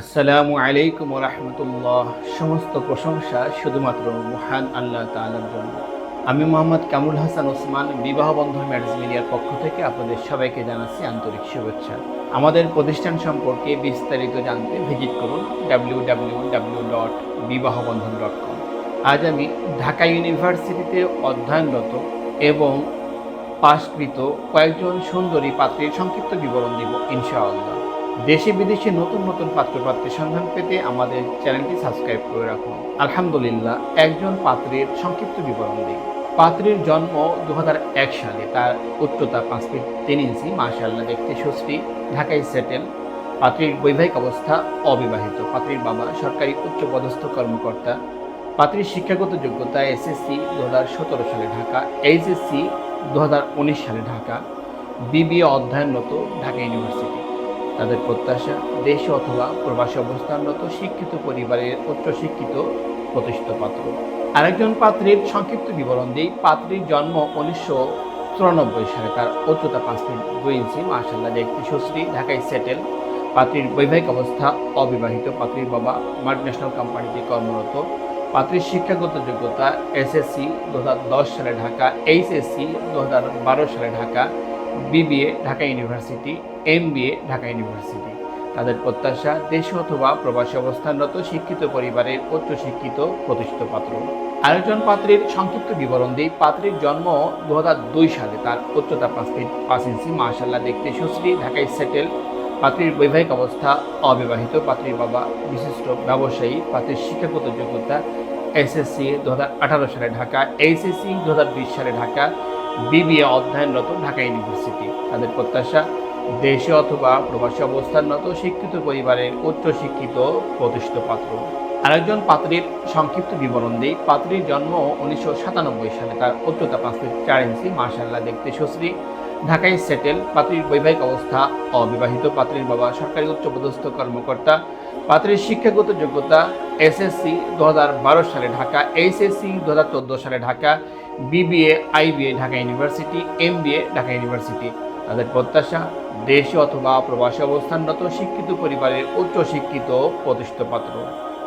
আসসালামু আলাইকুম রহমতুল্লাহ। সমস্ত প্রশংসা শুধুমাত্র মহান আল্লাহ তাআলার জন্য। আমি মোহাম্মদ কামরুল হাসান ওসমান, বিবাহ বন্ধন ম্যারেজ মিডিয়ার পক্ষ থেকে আপনাদের সবাইকে জানাচ্ছি আন্তরিক শুভেচ্ছা। আমাদের প্রতিষ্ঠান সম্পর্কে বিস্তারিত জানতে ভিজিট করুন W W W dot Bibahabandhan dot com আজ আমি ঢাকা ইউনিভার্সিটিতে অধ্যয়নরত এবং পাশকৃত কয়েকজন সুন্দরী পাত্রীর সংক্ষিপ্ত বিবরণ দিব, ইনশাআল্লাহ। দেশে বিদেশে নতুন নতুন পাত্রপাত্রের সন্ধান পেতে আমাদের চ্যানেলটি সাবস্ক্রাইব করে রাখুন। আলহামদুলিল্লাহ, একজন পাত্রের সংক্ষিপ্ত বিবরণ দিই। পাত্রের জন্ম দু হাজার এক সালে, তার উচ্চতা পাঁচ ফিট তিন ইঞ্চি মাশাল্লাহ দেখতে সুশ্রী, ঢাকায় সেটেল। পাত্রীর বৈবাহিক অবস্থা অবিবাহিত। পাত্রীর বাবা সরকারি উচ্চপদস্থ কর্মকর্তা। পাত্রীর শিক্ষাগত যোগ্যতা এসএসসি দু হাজার সতেরো সালে ঢাকা, এইচএসসি দু সালে ঢাকা। বিবিএ অধ্যয়নরত ঢাকা ইউনিভার্সিটি। তাদের প্রত্যাশা দেশে অথবা প্রবাসী অবস্থানরত শিক্ষিত পরিবারের উচ্চশিক্ষিত প্রতিষ্ঠিত পাত্র। আরেকজন পাত্রীর সংক্ষিপ্ত বিবরণ দিই। পাত্রীর জন্ম উনিশশো চুরানব্বই সালে। তার উচ্চতা পাঁচ ফিট দুই ইঞ্চি মার্শাল্লাহ দেখতে সুশ্রী, ঢাকায় সেটেল। পাত্রীর বৈবাহিক অবস্থা, অবিবাহিত। পাত্রীর বাবা মাল্টিন্যাশনাল কোম্পানিতে কর্মরত। পাত্রীর শিক্ষাগত যোগ্যতা, এসএসসি দু হাজার দশ সালে ঢাকা, এইচএসসি দু হাজার বারো সালে Dhaka. BBA, Dhaka University, MBA, Dhaka University. তাদের প্রত্যাশা, দেশে অথবা প্রবাসী অবস্থানরত শিক্ষিত পরিবারের উচ্চশিক্ষিত প্রতিষ্ঠিত পাত্র। আরেকজন পাত্রীর সংক্ষিপ্ত বিবরণ দিই। পাত্রীর জন্ম দু হাজার দুই সালে। তার উচ্চতা পাঁচ ফিট পাঁচ ইঞ্চি। মাশাল্লাহ দেখতে সুশ্রী, ঢাকায় সেটেল। পাত্রীর বৈবাহিক অবস্থা অবিবাহিত। পাত্রীর বাবা বিশিষ্ট ব্যবসায়ী। পাত্রীর শিক্ষাগত যোগ্যতা এসএসসি দু হাজার আঠারো সালে ঢাকা, এইচএসসি দু হাজার বিশ সালে ঢাকা। বিবিএ অধ্যয়নরত ঢাকা ইউনিভার্সিটি। তাদের প্রত্যাশা, দেশে অথবা প্রবাসী অবস্থানরত শিক্ষিত পরিবারের উচ্চশিক্ষিত প্রতিষ্ঠিত পাত্র। আরেকজন পাত্রীর সংক্ষিপ্ত বিবরণ দিই। পাত্রীর জন্ম উনিশশো সাতানব্বই সালে। তার উচ্চতা পাঁচ ফিট চার ইঞ্চি। মার্শাল্লাহ দেখতে সুশ্রী। ঢাকায় সেটেল পাত্রীর বৈবাহিক অবস্থা, অবিবাহিত পাত্রীর বাবা, সরকারি উচ্চপদস্থ কর্মকর্তা, পাত্রীর শিক্ষাগত যোগ্যতা এসএসসি দু সালে ঢাকা এইচএসসি দু সালে Dhaka BBA IBA Dhaka University MBA Dhaka University. তাদের প্রত্যাশা, দেশে অথবা প্রবাসী অবস্থানরত শিক্ষিত পরিবারের উচ্চশিক্ষিত প্রতিষ্ঠিত পাত্র।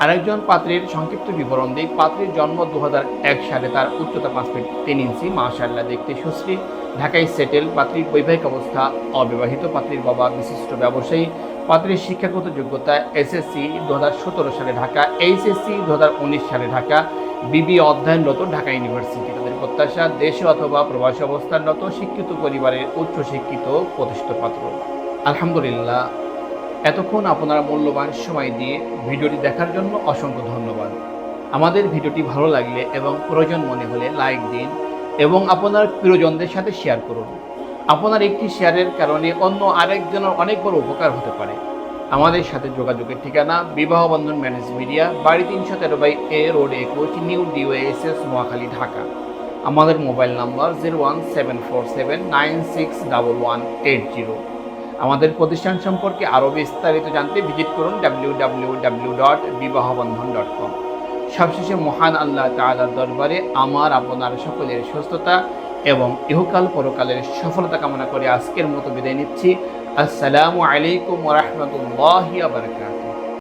আরেকজন পাত্রের সংক্ষিপ্ত বিবরণ দিই, পাত্রের জন্ম দু হাজার এক সালে, তার উচ্চতা পাঁচ ফিট তিন ইঞ্চি মাশাল্লাহ দেখতে সুশ্রী। ঢাকায় সেটেল পাত্রীর বৈবাহিক অবস্থা, অবিবাহিত পাত্রীর বাবা, বিশিষ্ট ব্যবসায়ী, পাত্রীর শিক্ষাগত যোগ্যতা, এসএসসি দু হাজার সতেরো সালে ঢাকা, এইচএসসি দু হাজার উনিশ সালে ঢাকা, বিবি অধ্যয়নরত ঢাকা ইউনিভার্সিটি। তাদের প্রত্যাশা, দেশে অথবা প্রবাসী অবস্থানরত শিক্ষিত পরিবারের উচ্চশিক্ষিত প্রতিষ্ঠিত পাত্র। আলহামদুলিল্লাহ, এতক্ষণ আপনারা মূল্যবান সময় দিয়ে ভিডিওটি দেখার জন্য অসংখ্য ধন্যবাদ। আমাদের ভিডিওটি ভালো লাগলে এবং প্রয়োজন মনে হলে লাইক দিন এবং আপনার প্রিয়জনদের সাথে শেয়ার করুন। আপনার একটি শেয়ারের কারণে অন্য আরেকজনের অনেক বড় উপকার হতে পারে। আমাদের সাথে যোগাযোগের ঠিকানা বিবাহ বন্ধন ম্যানেজ মিডিয়া, বাড়ি তিনশো তেরো বাই এ, রোড একুশ, নিউ ডিওএসএস, মহাখালী, ঢাকা। আমাদের mobile number zero one seven four seven nine six double one eight zero. আমাদের প্রতিষ্ঠান সম্পর্কে আরও বিস্তারিত জানতে ভিজিট করুন W W W dot Bibahabandhan dot com. সবশেষে মহান আল্লাহ তালার দরবারে আমার, আপনার সকলের সুস্থতা এবং ইহকাল পরকালের সফলতা কামনা করে আজকের মতো বিদায় নিচ্ছি। আসসালামু আলাইকুম রহমতুল্লাহ বারকাত